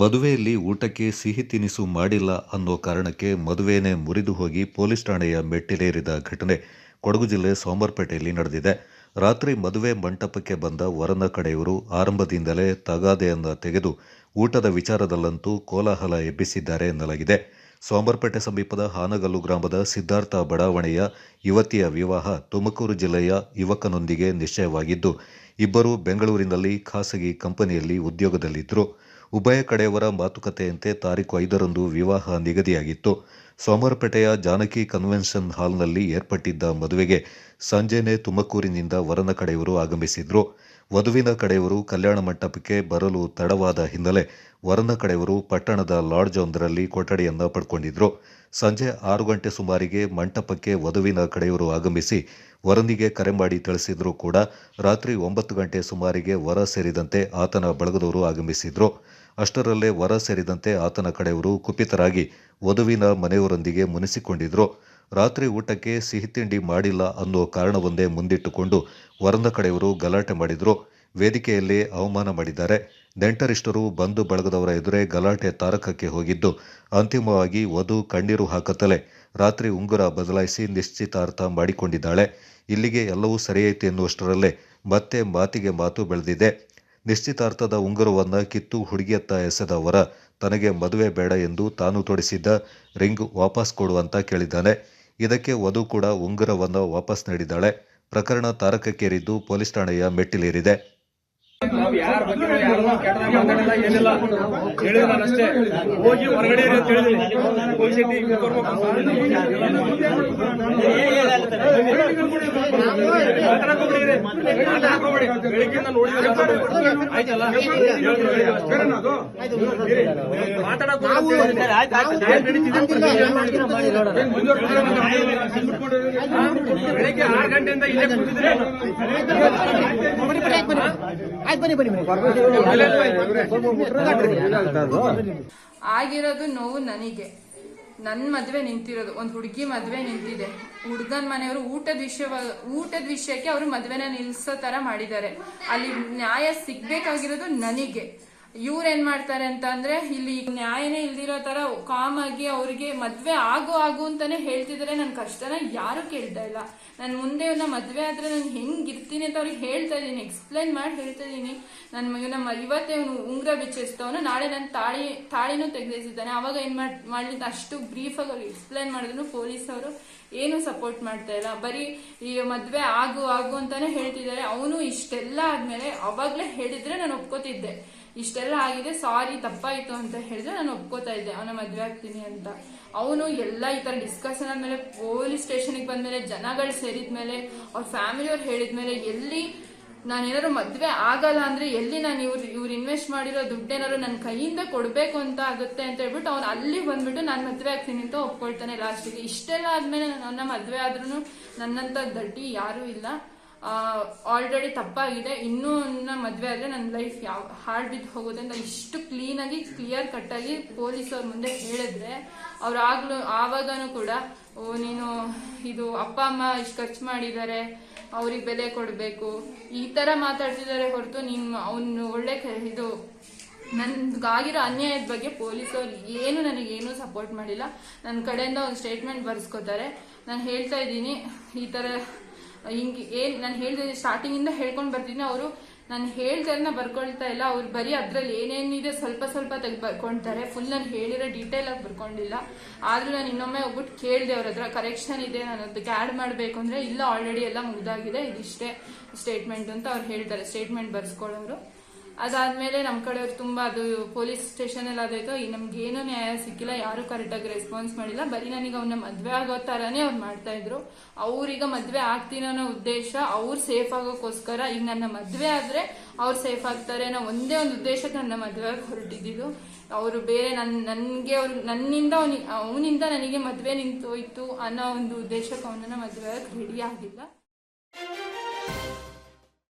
ಮದುವೆಯಲ್ಲಿ ಊಟಕ್ಕೆ ಸಿಹಿ ತಿನಿಸು ಮಾಡಿಲ್ಲ ಅನ್ನೋ ಕಾರಣಕ್ಕೆ ಮದುವೆನೇ ಮುರಿದು ಹೋಗಿ ಪೊಲೀಸ್ ಠಾಣೆಯ ಮೆಟ್ಟಿಲೇರಿದ ಘಟನೆ ಕೊಡಗು ಜಿಲ್ಲೆ ಸೋಮವಾರಪೇಟೆಯಲ್ಲಿ ನಡೆದಿದೆ. ರಾತ್ರಿ ಮದುವೆ ಮಂಟಪಕ್ಕೆ ಬಂದ ವರನ ಕಡೆಯವರು ಆರಂಭದಿಂದಲೇ ತಗಾದೆಯನ್ನು ತೆಗೆದು ಊಟದ ವಿಚಾರದಲ್ಲಂತೂ ಕೋಲಾಹಲ ಎಬ್ಬಿಸಿದ್ದಾರೆ ಎನ್ನಲಾಗಿದೆ. ಸೋಮರ್ಪೇಟೆ ಸಮೀಪದ ಹಾನಗಲ್ಲು ಗ್ರಾಮದ ಸಿದ್ಧಾರ್ಥ ಬಡಾವಣೆಯ ಯುವತಿಯ ವಿವಾಹ ತುಮಕೂರು ಜಿಲ್ಲೆಯ ಯುವಕನೊಂದಿಗೆ ನಿಶ್ಚಯವಾಗಿದ್ದು, ಇಬ್ಬರು ಬೆಂಗಳೂರಿನಲ್ಲಿ ಖಾಸಗಿ ಕಂಪನಿಯಲ್ಲಿ ಉದ್ಯೋಗದಲ್ಲಿದ್ದರು. ಉಭಯ ಕಡೆಯವರ ಮಾತುಕತೆಯಂತೆ ತಾರೀಕು ಐದರಂದು ವಿವಾಹ ನಿಗದಿಯಾಗಿತ್ತು. ಸೋಮರಪೇಟೆಯ ಜಾನಕಿ ಕನ್ವೆನ್ಷನ್ ಹಾಲ್ನಲ್ಲಿ ಏರ್ಪಟ್ಟಿದ್ದ ಮದುವೆಗೆ ಸಂಜೆನೇ ತುಮಕೂರಿನಿಂದ ವರನ ಕಡೆಯವರು ಆಗಮಿಸಿದ್ರು. ವಧುವಿನ ಕಡೆಯವರು ಕಲ್ಯಾಣ ಮಂಟಪಕ್ಕೆ ಬರಲು ತಡವಾದ ಹಿನ್ನೆಲೆ ವರನ ಕಡೆಯವರು ಪಟ್ಟಣದ ಲಾಡ್ಜ್ ಒಂದರಲ್ಲಿ ಕೊಠಡಿಯನ್ನು ಪಡ್ಕೊಂಡಿದ್ರು. ಸಂಜೆ ಆರು ಗಂಟೆ ಸುಮಾರಿಗೆ ಮಂಟಪಕ್ಕೆ ವಧುವಿನ ಕಡೆಯವರು ಆಗಮಿಸಿ ವರನಿಗೆ ಕರೆ ಮಾಡಿ ತಿಳಿಸಿದ್ರು ಕೂಡ ರಾತ್ರಿ ಒಂಬತ್ತು ಗಂಟೆ ಸುಮಾರಿಗೆ ವರ ಸೇರಿದಂತೆ ಆತನ ಬಳಗದವರು ಆಗಮಿಸಿದ್ರು. ಅಷ್ಟರಲ್ಲೇ ವರ ಸೇರಿದಂತೆ ಆತನ ಕಡೆಯವರು ಕುಪಿತರಾಗಿ ವಧುವಿನ ಮನೆಯವರೊಂದಿಗೆ ಮುನಿಸಿಕೊಂಡಿದ್ರು. ರಾತ್ರಿ ಊಟಕ್ಕೆ ಸಿಹಿ ತಿಂಡಿ ಮಾಡಿಲ್ಲ ಅನ್ನೋ ಕಾರಣವೊಂದೇ ಮುಂದಿಟ್ಟುಕೊಂಡು ವರಂದ ಕಡೆಯವರು ಗಲಾಟೆ ಮಾಡಿದ್ರು. ವೇದಿಕೆಯಲ್ಲಿ ಅವಮಾನ ಮಾಡಿದ್ದಾರೆ. ನೆಂಟರಿಷ್ಟರು ಬಂಧು ಬಳಗದವರ ಎದುರೇ ಗಲಾಟೆ ತಾರಕಕ್ಕೆ ಹೋಗಿದ್ದು, ಅಂತಿಮವಾಗಿ ವಧು ಕಣ್ಣೀರು ಹಾಕತ್ತಲೇ ರಾತ್ರಿ ಉಂಗುರ ಬದಲಾಯಿಸಿ ನಿಶ್ಚಿತಾರ್ಥ ಮಾಡಿಕೊಂಡಿದ್ದಾಳೆ. ಇಲ್ಲಿಗೆ ಎಲ್ಲವೂ ಸರಿಯಾಯಿತು ಎನ್ನುವಷ್ಟರಲ್ಲೇ ಮತ್ತೆ ಮಾತಿಗೆ ಮಾತು ಬೆಳೆದಿದೆ. ನಿಶ್ಚಿತಾರ್ಥದ ಉಂಗುರವನ್ನು ಕಿತ್ತು ಹುಡುಗಿಯತ್ತ ಎಸೆದ ವರ ತನಗೆ ಮದುವೆ ಬೇಡ ಎಂದು ತಾನು ತೊಡಿಸಿದ್ದ ರಿಂಗ್ ವಾಪಸ್ ಕೊಡುವಂತ ಕೇಳಿದ್ದಾನೆ. ಇದಕ್ಕೆ ವಧು ಕೂಡ ಉಂಗುರವನ್ನು ವಾಪಸ್ ನೀಡಿದ್ದಾಳೆ. ಪ್ರಕರಣ ತಾರಕಕ್ಕೇರಿದ್ದು ಪೊಲೀಸ್ ಠಾಣೆಯ ಮೆಟ್ಟಿಲೇರಿದೆ. ಮಾತಾಡಿಲ್ಲ ಏನಿಲ್ಲ ಹೇಳಿದ್ರು ನಾನು ಅಷ್ಟೇ ಹೋಗಿ ಹೊರಗಡೆ ಇರಿ ಅಂತ ಪೊಲೀಸ್ ಸ್ಟೇಷನ್ ಹಿಂಗ್ ಬರ್ಬೇಕು ನೋಡಿದ್ರೆ ಆಯ್ತಲ್ಲ ಮಾತಾಡಕ್. ಏನ್ ನಡೀತಿದೆ? ಬೆಳಿಗ್ಗೆ ಆರು ಗಂಟೆಯಿಂದ ಇಲ್ಲೇ ಕೂತಿದ್ರೆ ಆಗಿರೋದು ನೋವು ನನಗೆ. ನನ್ನ ಮದುವೆ ನಿಂತಿರೋದು. ಒಂದು ಹುಡುಗಿ ಮದುವೆ ನಿಂತಿದೆ. ಹುಡುಗನ ಮನೆಯವರು ಊಟದ ವಿಷಯ ಊಟದ ವಿಷಯಕ್ಕೆ ಅವರು ಮದುವೆನ ನಿಲ್ಸೋ ತರ ಮಾಡಿದ್ದಾರೆ. ಅಲ್ಲಿ ನ್ಯಾಯ ಸಿಗ್ಬೇಕಾಗಿರೋದು ನನಗೆ. ಇವ್ರು ಏನ್ ಮಾಡ್ತಾರೆ ಅಂತ ಅಂದ್ರೆ ಇಲ್ಲಿ ನ್ಯಾಯನೇ ಇಲ್ದಿರೋ ತರ ಕಾಮ್ ಆಗಿ ಅವ್ರಿಗೆ ಮದ್ವೆ ಆಗು ಆಗು ಅಂತಾನೆ ಹೇಳ್ತಿದ್ರೆ. ನನ್ನ ಕಷ್ಟನ ಯಾರು ಕೇಳ್ತಾ ಇಲ್ಲ. ನಾನು ಮುಂದೆ ಇವ್ನ ಮದ್ವೆ ಆದ್ರೆ ನಾನು ಹೆಂಗಿರ್ತೀನಿ ಅಂತ ಅವ್ರಿಗೆ ಹೇಳ್ತಾ ಇದೀನಿ ಎಕ್ಸ್ಪ್ಲೈನ್ ಮಾಡಿ ಹೇಳ್ತಾ ಇದೀನಿ ನನ್ನ ಮಗ ನಮ್ಮ ಇವತ್ತೇ ಇವನು ಉಂಗ್ರ ಬಿಚ್ಚಿಸ್ತವನು ನಾಳೆ ನನ್ನ ತಾಳಿ, ತಾಳಿನೂ ತೆಗೆದಿದ್ದಾನೆ ಅವಾಗ ಏನ್ ಮಾಡ್ಲಿಕ್ಕೆ ಅಷ್ಟು ಬ್ರೀಫ್ ಆಗಿ ಅವ್ರಿಗೆ ಎಕ್ಸ್ಪ್ಲೈನ್ ಮಾಡಿದ್ರು ಪೊಲೀಸ್ ಅವರು. ಏನು ಸಪೋರ್ಟ್ ಮಾಡ್ತಾ ಇಲ್ಲ. ಬರೀ ಈ ಮದ್ವೆ ಆಗು ಆಗು ಅಂತಾನೆ ಹೇಳ್ತಿದ್ದಾರೆ ಅವನು ಇಷ್ಟೆಲ್ಲ ಆದ್ಮೇಲೆ ಅವಾಗ್ಲೇ ಹೇಳಿದ್ರೆ ನಾನು ಒಪ್ಕೋತಿದ್ದೆ. ಇಷ್ಟೆಲ್ಲ ಆಗಿದೆ, ಸಾರಿ, ತಪ್ಪಾಯಿತು ಅಂತ ಹೇಳಿದ್ರೆ ನಾನು ಒಪ್ಕೋತಾ ಇದ್ದೆ. ಅವನ ಮದ್ವೆ ಆಗ್ತೀನಿ ಅಂತ. ಅವನು ಎಲ್ಲ ಈ ತರ ಡಿಸ್ಕಷನ್ ಆದ್ಮೇಲೆ ಪೊಲೀಸ್ ಸ್ಟೇಷನ್ಗೆ ಬಂದ್ಮೇಲೆ, ಜನಗಳು ಸೇರಿದ್ಮೇಲೆ, ಅವ್ರ ಫ್ಯಾಮಿಲಿಯವ್ರು ಹೇಳಿದ್ಮೇಲೆ ಎಲ್ಲಿ ನಾನೇನಾದ್ರು ಮದ್ವೆ ಆಗಲ್ಲ ಅಂದ್ರೆ ಎಲ್ಲಿ ನಾನು ಇವ್ರು ಇವ್ರು ಇನ್ವೆಸ್ಟ್ ಮಾಡಿರೋ ದುಡ್ಡೇನಾದ್ರು ನನ್ನ ಕೈಯಿಂದ ಕೊಡ್ಬೇಕು ಅಂತ ಆಗುತ್ತೆ ಅಂತ ಹೇಳ್ಬಿಟ್ಟು ಅವ್ನು ಅಲ್ಲಿ ಬಂದ್ಬಿಟ್ಟು ನಾನು ಮದ್ವೆ ಆಗ್ತೀನಿ ಅಂತ ಒಪ್ಕೊಳ್ತಾನೆ ಲಾಸ್ಟಿಗೆ ಇಷ್ಟೆಲ್ಲ ಆದ್ಮೇಲೆ ನನ್ನ ಮದ್ವೆ ಆದ್ರೂ ನನ್ನಂತ ದಡ್ಡಿ ಯಾರೂ ಇಲ್ಲ. ಆಲ್ರೆಡಿ ತಪ್ಪಾಗಿದೆ. ಇನ್ನೂ ನನ್ನ ಮದುವೆ ಆದರೆ ನನ್ನ ಲೈಫ್ ಯಾವ, ಹಾಳು ಬಿದ್ದು ಹೋಗುತ್ತೆ ಅಂತ ಇಷ್ಟು ಕ್ಲೀನ್ ಆಗಿ ಕ್ಲಿಯರ್ ಕಟ್ ಪೊಲೀಸವ್ರ ಮುಂದೆ ಹೇಳಿದ್ರೆ, ಅವ್ರು ಆಗ್ಲೂ, ಆವಾಗನು ಕೂಡ, ಓ, ನೀನು ಇದು ಅಪ್ಪ, ಅಮ್ಮ ಇಷ್ಟು ಖರ್ಚು ಮಾಡಿದ್ದಾರೆ ಅವ್ರಿಗೆ ಬೆಲೆ ಕೊಡಬೇಕು, ಈ ತರ ಮಾತಾಡ್ತಿದ್ದಾರೆ ಹೊರತು ನಿಮ್ಮ ಅವನು ಒಳ್ಳೆ ಇದು ನನ್ಗಾಗಿರೋ ಅನ್ಯಾಯದ ಬಗ್ಗೆ ಪೊಲೀಸವ್ರು ಏನು ನನಗೇನು ಸಪೋರ್ಟ್ ಮಾಡಿಲ್ಲ. ನನ್ನ ಕಡೆಯಿಂದ ಒಂದು ಸ್ಟೇಟ್ಮೆಂಟ್ ಬರ್ಸ್ಕೊತಾರೆ. ನಾನು ಹೇಳ್ತಾ ಇದ್ದೀನಿ, ಈ ತರ ಹಿಂಗೆ ಏನ್ ನಾನು ಹೇಳ್ದೆ ಸ್ಟಾರ್ಟಿಂಗ್ ಇಂದ ಹೇಳ್ಕೊಂಡು ಬರ್ತೀನಿ. ಅವರು ನಾನು ಹೇಳ್ದನ್ನ ಬರ್ಕೊಳ್ತಾ ಇಲ್ಲ. ಅವ್ರು ಬರೀ ಅದ್ರಲ್ಲಿ ಏನೇನಿದೆ ಸ್ವಲ್ಪ ಸ್ವಲ್ಪ ತೆಗೆದು ಬರ್ಕೊಳ್ತಾರೆ ಫುಲ್ ನಾನು ಹೇಳಿರೋ ಡೀಟೇಲ್ ಆಗಿ ಬರ್ಕೊಂಡಿಲ್ಲ. ಆದ್ರೂ ನಾನು ಇನ್ನೊಮ್ಮೆ ಹೋಗ್ಬಿಟ್ಟು ಕೇಳಿದೆ ಅವ್ರ ಹತ್ರ ಕರೆಕ್ಷನ್ ಇದೆ, ನಾನು ಅದಕ್ಕೆ ಆ್ಯಡ್ ಮಾಡಬೇಕು ಅಂದ್ರೆ ಇಲ್ಲ ಆಲ್ರೆಡಿ ಎಲ್ಲ ಮುಗ್ದಾಗಿದೆ, ಇದಿಷ್ಟೇ ಸ್ಟೇಟ್ಮೆಂಟ್ ಅಂತ ಅವ್ರು ಹೇಳ್ತಾರೆ. ಸ್ಟೇಟ್ಮೆಂಟ್ ಬರ್ಸ್ಕೊಳ್ಳೋರು ಅದಾದ್ಮೇಲೆ ನಮ್ಮ ಕಡೆಯವ್ರು ತುಂಬಾ ಅದು ಪೊಲೀಸ್ ಸ್ಟೇಷನ್ ಎಲ್ಲ ಅದಾಯ್ತು ನಮ್ಗೆ ಏನೂ ನ್ಯಾಯ ಸಿಕ್ಕಿಲ್ಲ, ಯಾರು ಕರೆಕ್ಟಾಗಿ ರೆಸ್ಪಾನ್ಸ್ ಮಾಡಿಲ್ಲ. ಬರೀ ನನಗೆ ಅವನ್ನ ಮದ್ವೆ ಆಗೋ ತರಾನೇ ಅವ್ರು ಮಾಡ್ತಾ ಇದ್ರು. ಅವ್ರೀಗ ಮದ್ವೆ ಆಗ್ತೀನಿ ಅನ್ನೋ ಉದ್ದೇಶ ಅವ್ರು ಸೇಫ್ ಆಗೋಕ್ಕೋಸ್ಕರ ಈಗ ನನ್ನ ಮದ್ವೆ ಆದ್ರೆ ಅವ್ರು ಸೇಫ್ ಆಗ್ತಾರೆ ಅನ್ನೋ ಒಂದೇ ಒಂದು ಉದ್ದೇಶಕ್ಕೆ ನನ್ನ ಮದ್ವೆ ಹೊರಟಿದ್ದು ಅವರು ಬೇರೆ ನನ್, ನನ್ಗೆ ಅವ್ರು, ನನ್ನಿಂದ ಅವನಿ, ಅವನಿಂದ ನನಗೆ ಮದ್ವೆ ನಿಂತೋಯ್ತು ಅನ್ನೋ ಒಂದು ಉದ್ದೇಶಕ್ಕೆ ಅವನನ್ನ ಮದ್ವೆ ರೆಡಿ ಆಗಿಲ್ಲ.